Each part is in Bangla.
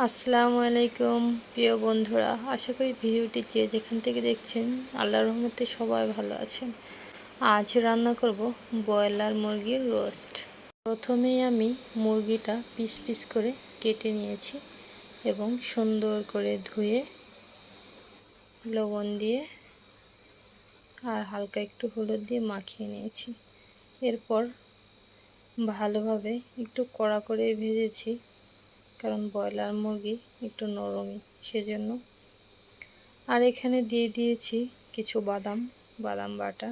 আসসালামু আলাইকুম, প্রিয় বন্ধুরা। আশা করি ভিডিওটি যে যেখান থেকে দেখছেন, আল্লাহর রহমতে সবাই ভালো আছেন। আজ রান্না করব ব্রয়লার মুরগির রোস্ট। প্রথমেই আমি মুরগিটা পিস পিস করে কেটে নিয়েছি এবং সুন্দর করে ধুয়ে লবণ দিয়ে আর হালকা একটু হলুদ দিয়ে মাখিয়ে নিয়েছি। এরপর ভালোভাবে একটু কড়া করে ভেজেছি। কারণ ব্রয়লার মুরগি একটু নরমই, সেজন্য। আর এখানে দিয়ে দিয়েছি কিছু বাদাম বাদাম বাটা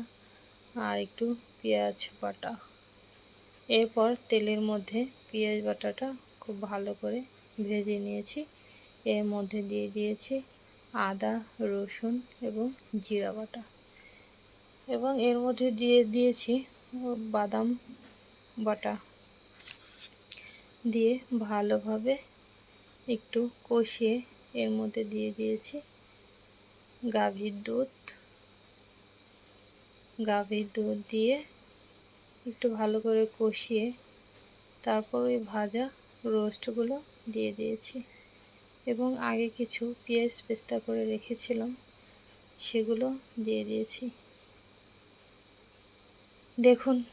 আর একটু পেঁয়াজ বাটা। এরপর তেলের মধ্যে পেঁয়াজ বাটাটা খুব ভালো করে ভেজে নিয়েছি। এর মধ্যে দিয়ে দিয়েছি আদা, রসুন এবং জিরা বাটা। এবং এর মধ্যে দিয়ে দিয়েছি বাদাম বাটা। দিয়ে ভালোভাবে একটু কষিয়ে এর মধ্যে দিয়ে দিয়েছি গাভীর দুধ। গাভীর দুধ দিয়ে একটু ভালো করে কষিয়ে তারপর ওই ভাজা রোস্টগুলো দিয়ে দিয়েছি। এবং আগে কিছু পেঁয়াজ পেস্তা করে রেখেছিলাম, সেগুলো দিয়ে দিয়েছি। দেখুন,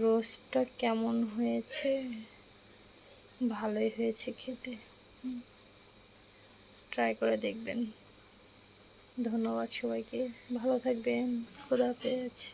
রোস্টটা কেমন হয়েছে। ভালোই হয়েছে খেতে। ট্রাই করে দেখবেন। ধন্যবাদ সবাইকে। ভালো থাকবেন। খোদা পেয়েছে